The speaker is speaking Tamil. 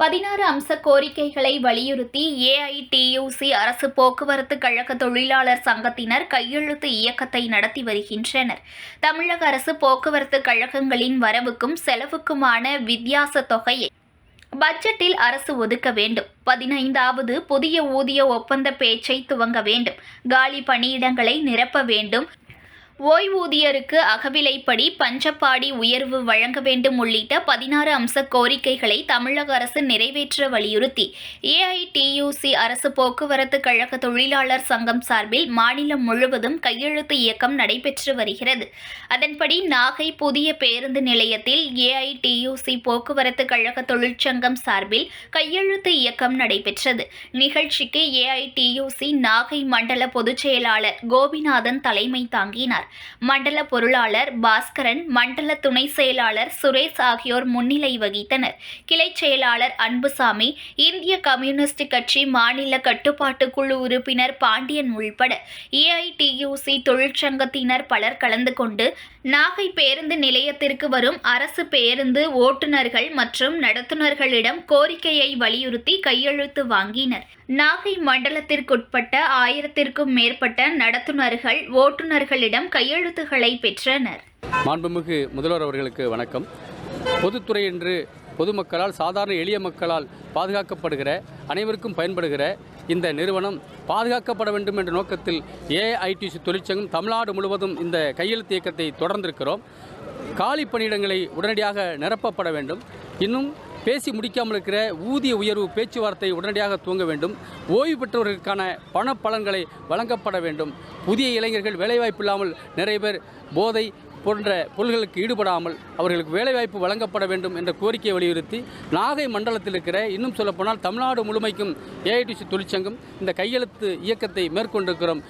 பதினாறு அம்ச கோரிக்கைகளை வலியுறுத்தி ஏஐடியூசி அரசு போக்குவரத்து கழக தொழிலாளர் சங்கத்தினர் கையெழுத்து இயக்கத்தை நடத்தி வருகின்றனர். தமிழக அரசு போக்குவரத்து கழகங்களின் வரவுக்கும் செலவுக்குமான வித்தியாச தொகையை பட்ஜெட்டில் அரசு ஒதுக்க வேண்டும். பதினைந்தாவது புதிய ஊதிய ஒப்பந்த பேச்சை துவங்க வேண்டும். காலி பணியிடங்களை நிரப்ப வேண்டும். ஓய்வூதியருக்கு அகவிலைப்படி பஞ்சப்பாடி உயர்வு வழங்க வேண்டும் உள்ளிட்ட பதினாறு அம்ச கோரிக்கைகளை தமிழக அரசு நிறைவேற்ற வலியுறுத்தி. ஏஐடியூசி அரசு போக்குவரத்து கழக தொழிலாளர் சங்கம் சார்பில் மாநிலம் முழுவதும் கையெழுத்து இயக்கம் நடைபெற்று வருகிறது. அதன்படி நாகை புதிய பேருந்து நிலையத்தில் ஏஐடியூசி போக்குவரத்து கழக தொழிற்சங்கம் சார்பில் கையெழுத்து இயக்கம் நடைபெற்றது. நிகழ்ச்சிக்கு ஏஐடியூசி நாகை மண்டல பொதுச்செயலாளர் கோபிநாதன் தலைமை தாங்கினார். மண்டல பொருளாளர் பாஸ்கரன் மண்டல துணை செயலாளர் சுரேஷ் ஆகியோர் முன்னிலை வகித்தனர். கிளை செயலாளர் அன்புசாமி இந்திய கம்யூனிஸ்ட் கட்சி மாநில கட்டுப்பாட்டு குழு உறுப்பினர் பாண்டியன் உள்பட ஏஐடியூசி தொழிற்சங்கத்தினர் பலர் கலந்து கொண்டு நாகை பேருந்து நிலையத்திற்கு வரும் அரசு பேருந்து ஓட்டுநர்கள் மற்றும் நடத்துனர்களிடம் கோரிக்கையை வலியுறுத்தி கையெழுத்து வாங்கினர். நாகை மண்டலத்திற்குட்பட்ட ஆயிரத்திற்கும் மேற்பட்ட நடத்துனர்கள் ஓட்டுநர்களிடம் கையெழுத்துகளை பெற்றனர். மாண்புமிகு முதல்வர் அவர்களுக்கு வணக்கம். பொதுத்துறை என்று பொதுமக்களால் சாதாரண எளிய மக்களால் பாதுகாக்கப்படுகிற அனைவருக்கும் பயன்படுகிற இந்த நிறுவனம் பாதுகாக்கப்பட வேண்டும் என்ற நோக்கத்தில் ஏஐடிசி தொழிற்சங்கம் தமிழ்நாடு முழுவதும் இந்த கையெழுத்து இயக்கத்தை தொடர்ந்திருக்கிறோம். காலி பணியிடங்களை உடனடியாக நிரப்பப்பட வேண்டும். இன்னும் பேசி முடிக்காமல் இருக்கிற ஊதிய உயர்வு பேச்சுவார்த்தை உடனடியாக துவங்க வேண்டும். ஓய்வு பெற்றவர்களுக்கான பண பலன்களை வழங்கப்பட வேண்டும். புதிய இளைஞர்கள் வேலைவாய்ப்பு இல்லாமல் நிறைய பேர் போதை போன்ற பொருள்களுக்கு ஈடுபடாமல் அவர்களுக்கு வேலைவாய்ப்பு வழங்கப்பட வேண்டும் என்ற கோரிக்கையை வலியுறுத்தி நாகை மண்டலத்தில் இருக்கிற இன்னும் சொல்லப்போனால் தமிழ்நாடு முழுமைக்கும் ஏஐடிசி தொழிற்சங்கம் இந்த கையெழுத்து இயக்கத்தை மேற்கொண்டிருக்கிறோம்.